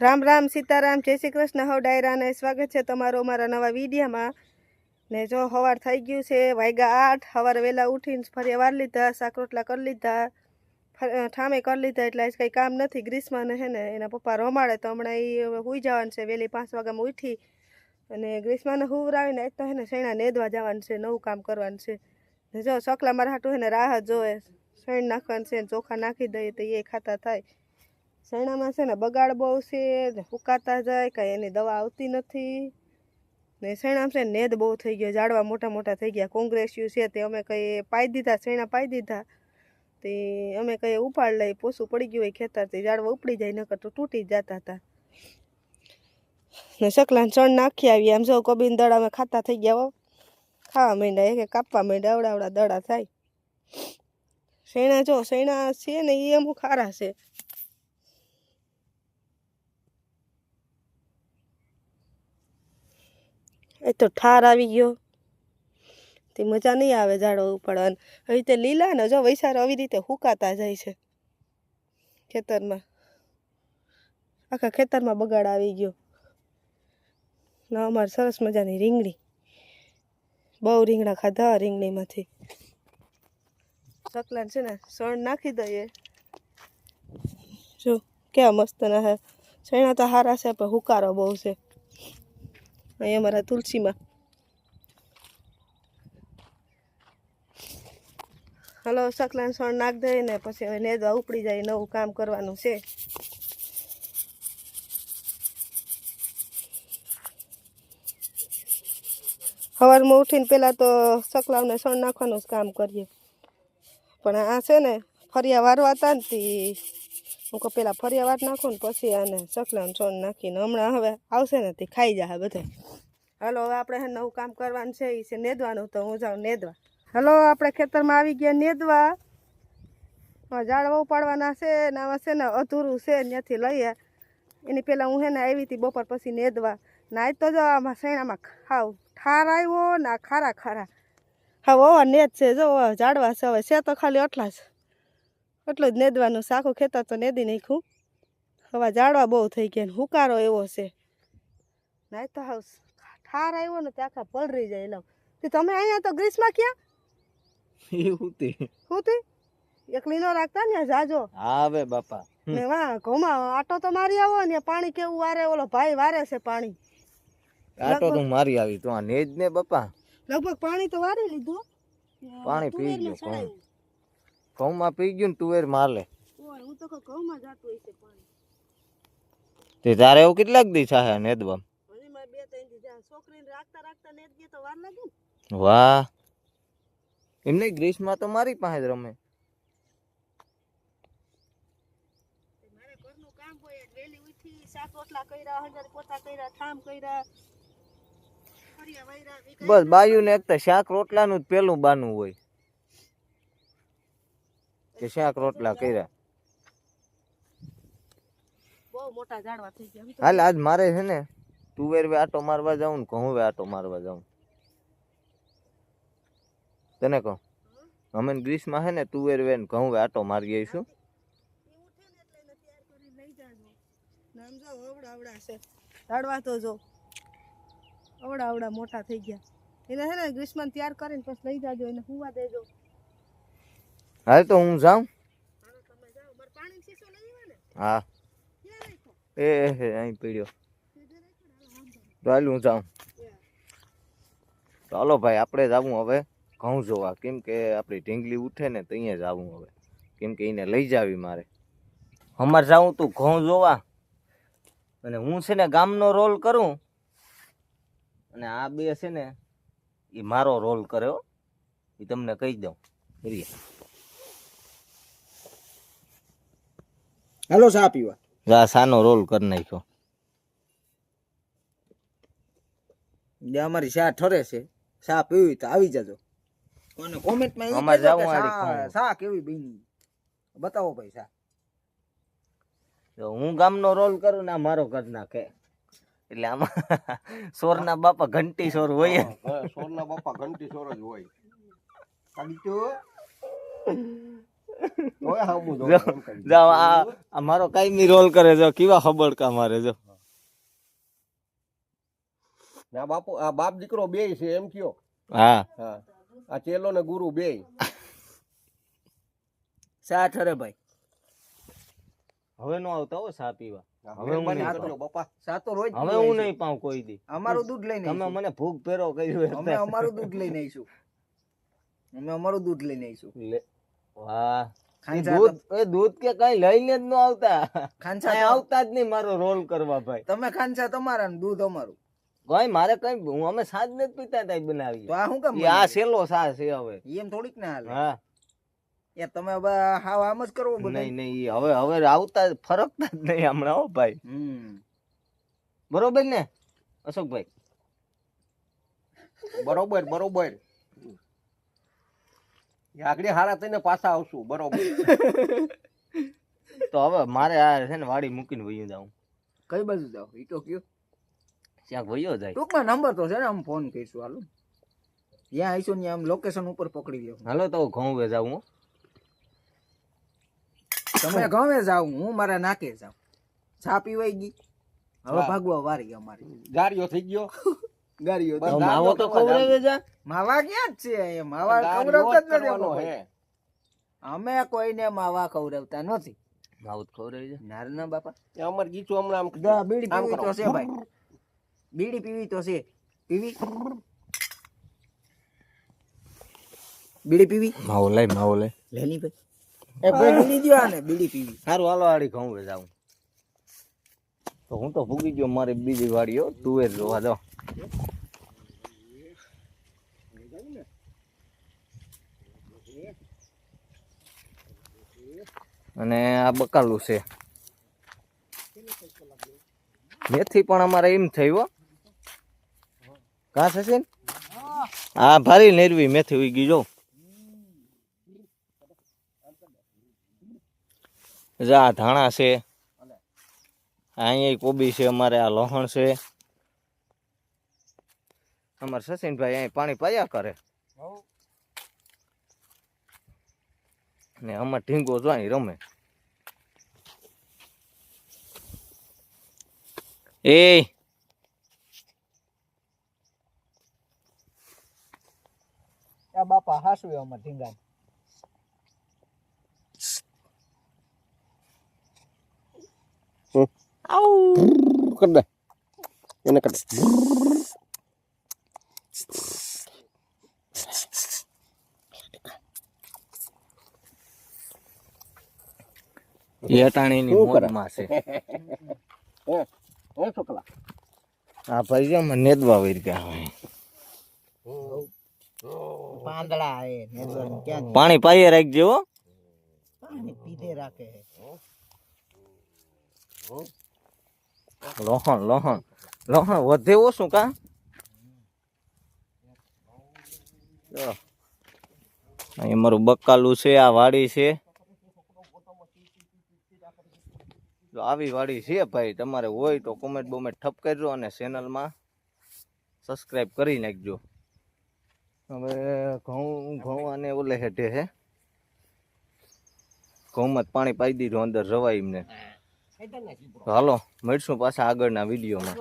રામ રામ સીતારામ, જય શ્રી કૃષ્ણ. હવ ડાયરાને સ્વાગત છે તમારું અમારા નવા વિડીયામાં. ને જો સવાર થઈ ગયું છે વાગ્યા આઠ સવારે વહેલા ઉઠીને ફરી વાર લીધા, શાક રોટલા કરી લીધા ઠામે કરી લીધા એટલે આજ કંઈ કામ નથી. ગ્રીષ્માને હે ને એના પપ્પા રમાડે તો હમણાં એ સુઈ જવાનું છે, વહેલી પાંચ વાગ્યામાં ઉઠી અને ગ્રીષ્માને હુવરાવીને આજ તો હે ને શેણા નેદવા જવાનું છે, નવું કામ કરવાનું છે. ને જો સકલા મારા હાટું હે ને રાહ જોવે શેણ નાખવાનું છે ચોખા નાખી દઈએ તો એ ખાતા થાય. શેણામાં છે ને બગાડ બહુ છે ફૂંકાતા જાય, કાંઈ એની દવા આવતી નથી. ને શરણામ છે નેદ બહુ થઈ ગયો, ઝાડવા મોટા મોટા થઈ ગયા. કોંગ્રેસ્યુ છે તે અમે કંઈ પાઈ દીધા શેણા પાઈ દીધા. તે અમે કંઈ ઉપાડ લઈ પોસું પડી ગયું હોય ખેતરથી ઝાડવા ઉપડી જાય, નકર તો તૂટી જતા હતા. ને સકલાને ચણ નાખી આવી, આમ જો કોબીન દડા અમે ખાતા થઈ ગયા હો. ખાવા માંડ્યા, એક કાપવા માંડ્યા, આવડા આવડા દડા થાય. શેણા જો શેણા છે ને એ અમુક ખારા છે. એ તો ઠાર આવી ગયો. તે મજા નહીં આવે ઝાડો ઉપાડવાની હવે તે લીલા ને જો વૈસાર આવી રીતે હુકાતા જાય છે ખેતરમાં. આખા ખેતરમાં બગાડ આવી ગયો. ના, અમારે સરસ મજાની રીંગણી. બહુ રીંગણા ખાધા રીંગણીમાંથી. ચકલાન છે ને સણ નાખી દઈએ. જો, કેવા મસ્ત ના હે. શેણા તો સારા છે, પણ હુકારો બહુ છે. અહીં અમારા તુલસીમાં હલો સકલાન સણ નાખ દઈએ ને પછી હવે નેદવા ઉપડી જાય નવું કામ કરવાનું છે સવારમાં ઉઠીને પહેલાં તો સકલાવને સણ નાખવાનું જ કામ કરીએ પણ આ છે ને ફરિયા વારવા હતા ને તી હું કહું પહેલાં ફરિયા વાર નાખું ને પછી આને સકલાવને સણ નાખીને હમણાં હવે આવશે ને તે ખાઈ જાય બધે હાલો, હવે આપણે નવું કામ કરવાનું છે એ છે નેદવાનું, તો હું જાઉં નેદવા. હલો, આપણે ખેતરમાં આવી ગયા નેદવા. ઝાડવા ઉપાડવાના છે, ને આમાં છે ને અધૂરું છે ત્યાંથી લઈએ. એની પહેલાં હું હે ને આવી હતી બપોર પછી નેદવા. નાય તો જો આમાં શેણામાં ખાવ, ઠાર આવ્યો ને ખારા ખારા. હવે ઓવા નેદ છે, જો ઝાડવા છે, હવે છે તો ખાલી એટલા જ. એટલું જ નેદવાનું આખું ખેતર તો નેદી નાખ્યું. હવે ઝાડવા બહુ થઈ ગયા હુકારો એવો છે. નાય તો હાવ ઠાર આવ્યો ને તે આખા પલરી જાય તે તમે અહીંયા તો ગ્રીસમાં ક્યાં? એવું તે? શું તે? એકલી ન રાખતા ને જાજો. આવે બાપા. ને વાહ ઘઉંમાં આટો તો મારી આવો ને પાણી કેવું વારે? ઓલો ભાઈ વારે છે પાણી. આટો તો મારી આવી તો આ નેજ ને બાપા? લગભગ પાણી તો વારી લીધું પાણી પી ગયું. ઘઉંમાં પી ગયું ને તુવેર માલે. હું તે તારે એવું કેટલાક દી થાય નેદવા હજી મારે બે ત્રણ દી જ્યાં છોકરીને રાખતા રાખતા નેત ગઈ તો વાર લાગે ને વાહ. એમને ગ્રીસમાં તો મારી પાસે જ રમે. રોટલા બસ બાયું ને એક તો શાક રોટલાનું જ પેલું બાનું હોય. કે શાક રોટલા કર્યા. હાલ આજ મારે છે ને તુવેર વે આટો મારવા જાઉં ને ઘઉં વે આટો મારવા જાઉં. તને કહું? અમે ગ્રીસમાં છે ને તુવેર વે ઘઉં વે આટો મારી આવીશું ઝાડવા તો જો અવડા મોટા થઈ ગયા એને છે ને ગ્રીષ્મમાં તૈયાર કરીને પછી લઈ જાજો એને હુવા દેજો હાલ તો હું જાઉં. હા. એ હે અહીં પડ્યો. હું જાઉં. ચાલો ભાઈ આપણે જવું હવે ઘઉં જોવા. કેમ કે આપણી ઢીંગલી ઉઠે ને તો અહીંયા જવું હવે. કેમ કે એને લઈ જાવી મારે. અમારે જાઉં તું ઘઉં જોવા. અને હું છે ને ગામનો રોલ કરું. અને આ બે છે ને એ મારો રોલ કરે હો. એ તમને કહી દઉં. કરીએ હાલો ચા પીવા. જા સાનો રોલ કરી નાખ્યો. જે અમારી શા ઠરે છે શા પીવી તો આવી જજો. અને કોમેન્ટમાં અમારે કે જાવું. ચા કેવી બની? બતાવો ભાઈ શા હું ગામનો રોલ કરું ને મારો ઘર નાખે. એટલે આમાં સોરના બાપા ઘંટી સોર હોય. સોરના બાપા ઘંટી સોર જ હોય. કરી. મારો કાયમી રોલ કરે જો કેવા હબડકા મારે જો. ના બાપુ આ બાપ દીકરો બે છે એમ કયો? હા. હા. આ ચેલો ને ગુરુ બે. સાથ ઠરે ભાઈ. હવે નો આવતા હો સા પીવા. હવે હું નહીં કરજો બાપા. સા તો રોજ હવે હું નહીં પાઉં કોઈ દી. અમારું દૂધ લઈને તમે. મને ભૂખ ભેરો કર્યું અમે અમારું દૂધ લઈને આવીશું. અમે અમારું દૂધ લઈને આવીશું. વાહ. એ દૂધ એ દૂધ કે કઈ લઈને જ ન આવતા. ખાનસા આવતા જ નહીં મારો રોલ કરવા ભાઈ. તમે ખાનસા તમારા ને દૂધ અમારું. ભાઈ મારે કઈ હું અમે સાજ ને પીતા તા બનાવી તો આ શું કામ આ સેલો સા છે હવે. એમ થોડીક ના હાલે? હા. એ તમે હવે હાવ આમ જ કરવો બધું નહીં નહીં હવે હવે આવતા જ ફરકતા જ નહીં હમણાં હો ભાઈ. હમ. બરોબર ને? અશોકભાઈ. બરોબર બરોબર. આગળ હારા થઈને પાછા આવશું બરોબર. તો હવે મારે આ છે ને વાડી મૂકીને વયું જાઉં. કઈ બાજુ જાવ ઈ તો કયો. ક્યાંક વયો જાય. ટૂંકમાં નંબર તો છે ને આમ ફોન કરીશું હાલો. ત્યાં આવીશું ને આમ લોકેશન ઉપર પકડી દો હાલો તો ઘઉં વે જાઉં હું. તમે ગમે જાઉં હું મારા નાકે જાઉં. ચા પીવાઈ ગઈ. હવે ભાગવા વારી અમારી. ગાડીઓ થઈ ગયો. ગાડીઓ બસ. તો દાદો માવો તો ખવડાવે જા. માવા ક્યાં જ છે માવા ખવડાવતા જ નથી કરવાનો અમે હે. અમે કોઈને માવા ખવડાવતા નથી. માવો તો ખવડાવે નારના બાપા. એ અમાર ગીચું હમણાં આમ બીડી પીવી તો છે ભાઈ. બીડી પીવી તો છે. પીવી? બીડી પીવી? માવો લઈ માવો લઈ. લેની ભાઈ. એ ભાઈ બીડી દ્યો આને બીડી પીવી. સારું હાલો આડી ઘઉં વે જાઉં. તો હું તો ભૂગી ગયો મારી બીજી વાડીઓ તુવેર જોવા દો અને આ બકાલું છે. મેથી પણ અમારે એમ થયું હો. ઘાસ હશે ને હા ભારી નેરવી મેથી ઉગી જો. જા ધાણા છે. અહીંયા કોબી છે, અમારે આ લોહણ છે. અમારે સચિનભાઈ અહીં પાણી પાયા કરે. ને અમારે ઢીંગો જો અહીં રમે. એ આ બાપા હાસવે અમાર ઢીંગા કરી દે. એને કરી દે? મોજમાં છે. આ ભાઈ મને નેદવા વઈ ગયા હોય. પાંદડા એ ક્યાં પાણી પાઈએ રાખજે હો. પાણી પીધે રાખે. લોહણ લોહણ. લોહણ વધે ઓછું કા. અહીં અમારું બકાલું છે આ વાડી છે. આવી વાડી છે ભાઈ. તમારે હોય તો કોમેન્ટ બોમેન્ટ ઠપ કરજો અને ચેનલમાં સબસ્ક્રાઈબ કરી નાખજો. હવે ઘઉં ઘઉં અને ઓલે હેઠે હે. ઘઉંમાં જ પાણી પાઈ દીધું અંદર રવાય એમને. હાલો મળશું પાછા આગળના વિડીયોમાં.